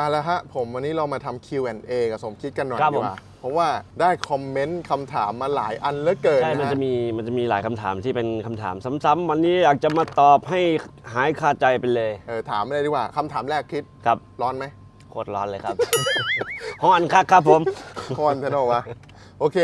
อะแล้วฮะผมวันนี้เรามาทำ Q&A กับสมคิดกันหน่อยครับดีกว่าเพราะว่าได้คอมเมนต์คำถามมาหลายอันเหลือเกินใช่ มันนะจะฮะมี มันจะมีหลายคำถามที่เป็นคำถามซ้ำๆ วันนี้อยากจะมาตอบให้หายคาใจไปเลย เออถามเลยดีกว่าคำถามแรกคิดครับ ร้อนไหม โคตรร้อนเลยครับ ฮ้อนครับครับผม คอนเทนวะโอเค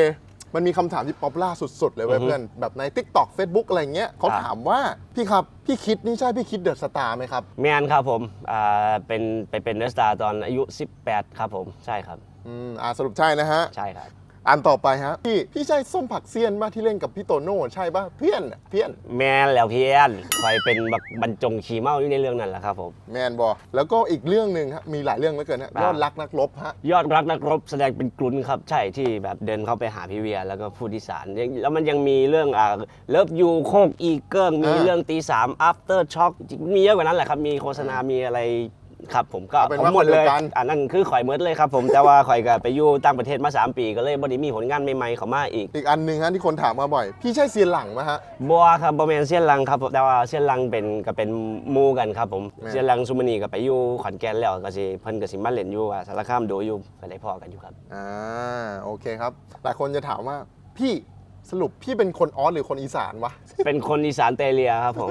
มันมีคำถามที่ป๊อปล่าสุด ๆ เลยเว้ยอือฮึ เพื่อน แบบใน TikTok Facebook อะไรเงี้ยเขาอ่าถามว่า พี่ครับ พี่คิดนี่ใช่พี่คิดเดอะสตาร์ไหมครับ แมนครับผมอ่าเป็นไปเป็นเนสตาตอนอายุ 18 ครับผม ใช่ครับ อืมอ่าสรุปใช่นะฮะ ใช่ครับ อันต่อไปฮะพี่พี่ใช่ส้มผักเซียนป่ะที่เล่นกับพี่โตโน่ใช่ป่ะเพี้ยนน่ะเพี้ยนแมนแล้วเพียนคอยเป็นบักบรรจงขี่เมาอยู่ในเรื่องนั้นแหละครับผม แมนบอแล้วก็อีกเรื่องหนึ่งฮะมีหลายเรื่องเหลือเกินฮะอ่ายยอดรักนักรบฮะยอดรักนักรบแสดงเป็นกลุ่นครับ ใช่ที่แบบเดินเข้าไปหาพี่เวียแล้วก็พูดอีสานยังแล้วมันยังมีเรื่องอ่าเลิฟยูโคกอีเกิงมีอ่าเรื่องตีสาม after shock มีเยอะกว่านั้นแหละครับ มีโฆษณา มีอะไร ครับผมก็เอาเป็นผมว่าหมดเลยคนเดียวกัน อันนั้นคือข่อยเมิดเลยครับผมแต่ว่าข่อยก็ไปอยู่ต่างประเทศมา 3 ปี ก็เลยบ่ได้มีผลงานใหม่ๆเข้ามาอีกอีกอันหนึ่งฮะที่คนถามมาบ่อย พี่ใช่เซียนหลังไหมฮะ บัวครับบอแมนเซียนลังครับผมแต่ว่าเซียนลังเป็นก็เป็นหมู่กันครับผมแม่น เซียนลังซุมอนีก็ไปอยู่ขอนแก่นแล้วก็สิเพิ่นก็สิมาเล่นอยู่ว่าสารคามดูอยู่ก็ได้พอกันอยู่ครับ อ่าโอเคครับ หลายคนจะถามว่าพี่สรุปพี่เป็นคนออสหรือคนอีสานวะ เป็นคนอีสานเตเลียครับผม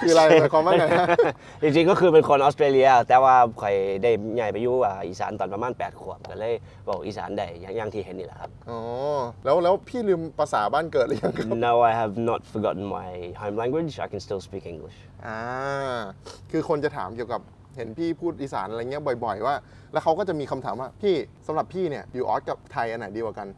คืออะไรหมายความว่าไงฮะ จริงๆก็คือเป็นคนออสเตรเลีย แต่ว่าข่อยได้ใหญ่ไปอยู่อ่าอีสานตอนประมาณ8ขวบก็เลยบอกอีสานได้อย่างอย่างที่เห็นนี่แหละครับ อ๋อแล้วแล้วพี่ลืมภาษาบ้านเกิดหรือยังครับ No I have not forgotten my home language I can still speak English อ่าคือคนจะถามเกี่ยวกับเห็นพี่พูดอีสานอะไรเงี้ยบ่อย ๆ ว่า แล้วเขาก็จะมีคำถามว่าพี่สำหรับพี่เนี่ยอยู่ออสกับไทยอันไหนดีกว่ากัน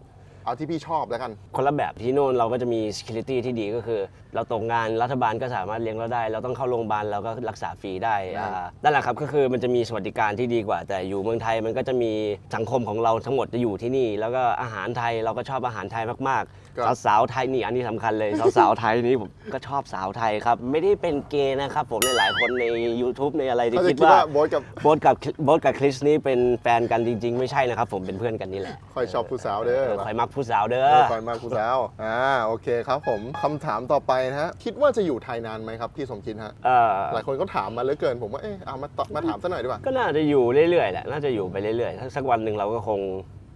เอาที่พี่ชอบแล้วกัน คนละแบบที่โน่นเราก็จะมี security ที่ดีก็คือ เราตกงานรัฐบาลก็สามารถเลี้ยงเราได้ เราต้องเข้าโรงพยาบาลเราก็รักษาฟรีได้อ่านั่นแหละครับก็คือมันจะมีสวัสดิการที่ดีกว่า แต่อยู่เมืองไทยมันก็จะมีสังคมของเราทั้งหมดจะอยู่ที่นี่ แล้วก็อาหารไทยเราก็ชอบอาหารไทยมากครับๆสาวๆไทยนี่อันนี้สำคัญเลย สาวๆไทยนี่ผมก็ชอบสาวไทยครับ ไม่ได้เป็นเกย์นะครับผมหลายๆคนใน YouTube ในอะไรที่เขาจะคิดคิดว่าว่าโบ๊ทกับโบ๊ทกับโบ๊ทกับคริสนี่เป็นแฟนกันจริง ๆ ไม่ใช่นะครับผมเป็นเพื่อนกันนี่แหละ คอยชอบผู้สาวเด้อเออคอยมักผู้สาวเด้เอออคอยมาผู้สาวอ่าโอเคครับผมคำถามต่อไปนะฮะคิดว่าจะอยู่ไทยนานไหมครับพี่สมคิดฮะเอ่อหลายคนก็ถามมาเหลือเกิน ผมว่าเอ๊ะเอามาตอบมาถามซะหน่อยดีกว่าก็น่าจะอยู่เรื่อยๆแหละน่าจะอยู่ไปเรื่อยๆถ้าสักวันหนึ่งเราก็คง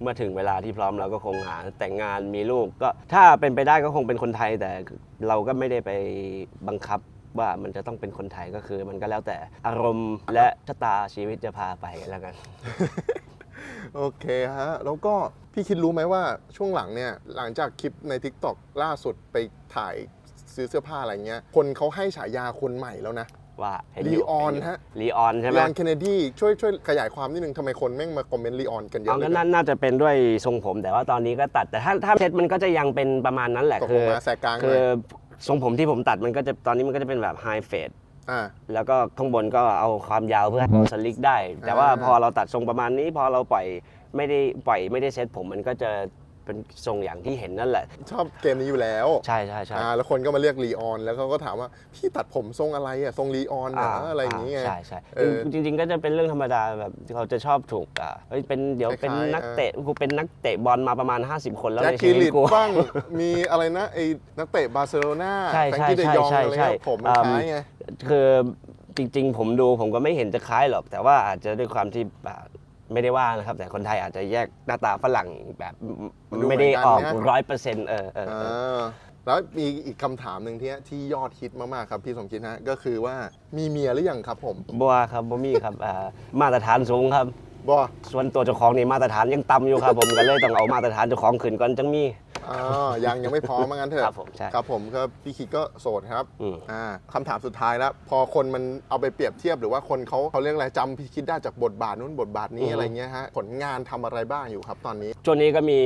เมื่อถึงเวลาที่พร้อมเราก็คงหาแต่งงานมีลูกก็ถ้าเป็นไปได้ก็คงเป็นคนไทยแต่เราก็ไม่ได้ไปบังคับว่ามันจะต้องเป็นคนไทยก็คือ มันก็แล้วแต่อารมณ์และชะตาชีวิตจะพาไปแล้วกัน โอเคฮะ แล้วก็พี่คิดรู้ไหมว่าช่วงหลังเนี่ย หลังจากคลิปใน TikTok ล่าสุดไปถ่ายซื้อเสื้อผ้าอะไรเงี้ย คนเขาให้ฉายาคนใหม่แล้วนะ ว่าเห็นลียู่ออนเห็ยู่ฮะ ลีออนใช่ไหมยอนเคนเนดีช่วยช่วยขยายความนิดนึงทำไมคนแม่งมาคอมเมนต์ลีออนกันเยเอาอะเลก็ยนั่นน่าจะเป็นด้วยทรงผมแต่ว่าตอนนี้ก็ตัดแต่ถ้าถ้าเซ็ตมันก็จะยังเป็นประมาณนั้นแหละตกคืลงอมาแสกกลางหคืน่ออย ทรงผมที่ผมตัดมันก็จะตอนนี้มันก็จะเป็นแบบไฮเฟด อ่า แล้วก็ข้างบนก็เอาความยาวเพื่อให้สลิกได้ แต่ว่าอ่า พอเราตัดทรงประมาณนี้ พอเราปล่อยไม่ได้ปล่อยไม่ได้เซ็ตผมมันก็จะ เป็นทรงอย่างที่เห็นนั่นแหละ ชอบเกมนี้อยู่แล้วใช่ใช่ใช่ อ่าแล้วคนก็มาเรียกลีออน แล้วเขาก็ถามว่า พี่ตัดผมทรงอะไรอะทรงลีออนเหรออะไรอย่างเงี้ย ใช่ใช่เออจริง ๆ ก็จะเป็นเรื่องธรรมดาแบบเขาจะชอบถูกอะเฮ้ยเป็นเดี๋ยวเป็นคล้ายๆ นักเตะกูเป็นนักเตะบอลมาประมาณ 50 คนแล้วแจ็คในกิชีวิลิตตกูบ้าง มีอะไรนะไอ้นักเตะบาร์เซโลนาใช่แฟรงใช่กี้เดยองใช่อะไรใช่เงี้ยผมมันอืมคล้ายไงคือจริง ๆ ผมดูผมก็ไม่เห็นจะคล้ายหรอก แต่ว่าอาจจะด้วยความที่อ่า ไม่ได้ว่านะครับ แต่คนไทยอาจจะแยกหน้าตาฝรั่งแบบมันดูไม่ได้เหมือนกันออกนะร้อยเปอร์เซ็นต์เออเออเอออ่าแล้วมีอีกคำถามหนึ่งที่ที่ยอดฮิตมากๆครับพี่สมคิดฮะก็คือว่ามีเมียหรือยังครับผมบัวครับบ่มีครับอ่ามาตรฐานสูงครับ บอส่วนตัวเจ้าของนี่มาตรฐานยังต่ำอยู่ครับผมก็เลยต้องเอามาตรฐานเจ้าของขึ้นก่อนจังมี อ่ายังยังไม่พร้อมเหมือนกันเถอะครับผมใช่ ครับผมก็พี่คิดก็โสดครับอืม อ่าคำถามสุดท้ายแล้ว พอคนมันเอาไปเปรียบเทียบหรือว่าคนเขาเขาเรียกอะไรจำพี่คิดได้จากบทบาทนู้นบทบาทนี้อือฮึอะไรเงี้ยฮะผลงานทำอะไรบ้างอยู่ครับตอนนี้ ช่วงนี้ก็มี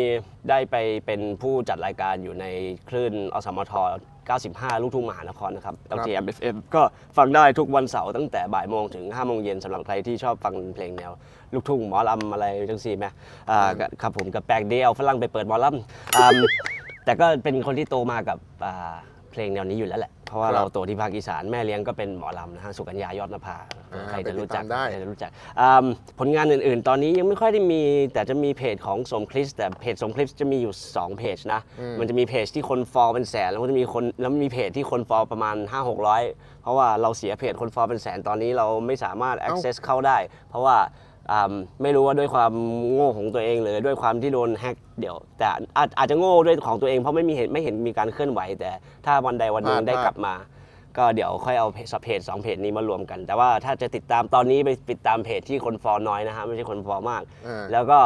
ได้ไปเป็นผู้จัดรายการอยู่ในคลื่นอสมท 95 ลูกทุ่งมหานครนะครับครับ LTM FM ก็ฟังได้ทุกวันเสาร์ตั้งแต่บ่ายโมงถึง5โมงเย็นสำหรับใครที่ชอบฟังเพลงแนว ลูกทุ่งหมอลำอะไรจังสี่ไหมอ่าก็ครับผมกับแปลกเดียวฝรั่งไปเปิดหมอลำอ่าแต่ก็เป็นคนที่โตมากับอ่า เพลงแนวนี้อยู่แล้วแหละ เพราะว่าครับเราโตที่ภาคอีสานแม่เลี้ยงก็เป็นหมอลำนะฮะสุกัญญายอดนภาอ่าใครจะรู้จักไปติดตามได้ ใครจะรู้จักอ่าผลงานอื่นๆ ตอนนี้ยังไม่ค่อยได้มี แต่จะมีเพจของสมคริสแต่เพจสมคริสจะมีอยู่ 2 เพจนะ มันจะมีเพจที่คนฟอลเป็นแสน แล้วก็จะมีคนแล้วมีเพจที่คนฟอลประมาณ 5 600 เพราะว่าเราเสียเพจคนฟอลเป็นแสนตอนนี้เราไม่สามารถ access เข้าได้ เพราะว่าอ่า ไม่รู้ว่าด้วยความโง่ของตัวเองหรือด้วยความที่โดนแฮ็กเดี๋ยว แต่อาจอาจจะโง่ด้วยของตัวเองเพราะไม่มีเห็นไม่เห็นมีการเคลื่อนไหว แต่ถ้าวันใดวันหนึ่งพลาดได้พลาดกลับมา ก็เดี๋ยวค่อยเอาเพจเพจสองเพจนี้มารวมกัน แต่ว่าถ้าจะติดตามตอนนี้ไปติดตามเพจที่คนฟอลน้อยนะฮะไม่ใช่คนฟอลมากอ่าแล้วก็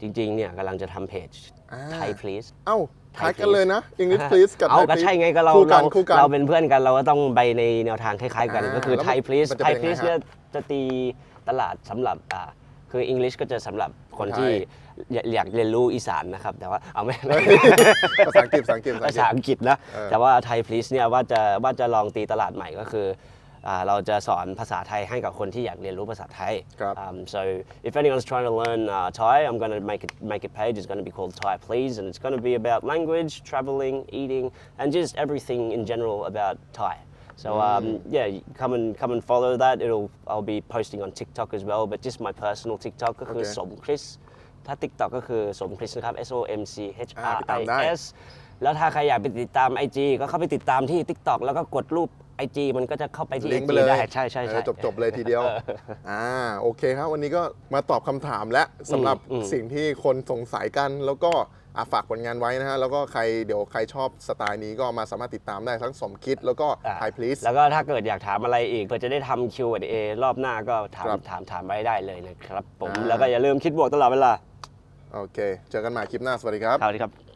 จริงๆเนี่ยกำลังจะทำเพจอ่าไทย please เอ้า Thai ทักกันเลยนะ English please กับ เอา Thai ก็ please ใช่ไงก็เราคู่กัเรานคู่กัน เราเป็นเพื่อนกันเราก็ต้องไปในแนวทางคล้ายๆกันอ่าก็คือแล้วไทย please มันจะไทยเป็นยังไง please ฮะเนี่ยจะตีตลาดสำหรับอ่าคือ English ก็จะสำหรับคนที่ไทยอยากอยากเรียนรู้อีสานนะครับ แต่ว่าเอาไม่ ภาษาอังกฤษภาษาอังกฤษภาษาอังกฤษนะ เออแต่ว่าไทย please เนี่ยว่าจะว่าจะลองตีตลาดใหม่ก็คือ อ่าเราจะสอนภาษาไทยให้กับคนที่อยากเรียนรู้ภาษาไทย ครับ Um, so if anyone's trying to learn uh, Thai, I'm going to make it make a page. It's going to be called Thai Please, and it's going to be about language, traveling, eating, and just everything in general about Thai. So um, yeah, you come and come and follow that. It'll I'll be posting on TikTok as well, but just my personal TikTok ก็คือ Okay. สมคริสถ้า TikTok ก็คือสมคริสนะครับ S O M C H อ่า R ไปตาม I ได้ S แล้วถ้าใครอยากไปติดตาม IG ก็เข้าไปติดตามที่ TikTok แล้วก็กดรูป IG มันก็จะเข้าไปที่ลิงก์ IG ไปเลยได้ใช่ใช่ใช่ จบจบๆเลยทีเดียว อ่าโอเคครับ วันนี้ก็มาตอบคำถามและสำหรับอืม สิ่งที่คนสงสัยกัน แล้วก็อะฝากผลงานไว้นะฮะ แล้วก็ใครเดี๋ยวใครชอบสไตล์นี้ก็มาสามารถติดตามได้ทั้งสมคิดแล้วก็อ่าไทยพลีส แล้วก็ถ้าเกิดอยากถามอะไรอีกเพื่อจะได้ทำ Q&A รอบหน้าก็ถามครับถามถามไว้ได้เลยนะครับผมอ่า แล้วก็อย่าลืมคิดบวกตลอดเวลาโอเค เจอกันใหม่คลิปหน้า สวัสดีครับ สวัสดีครับ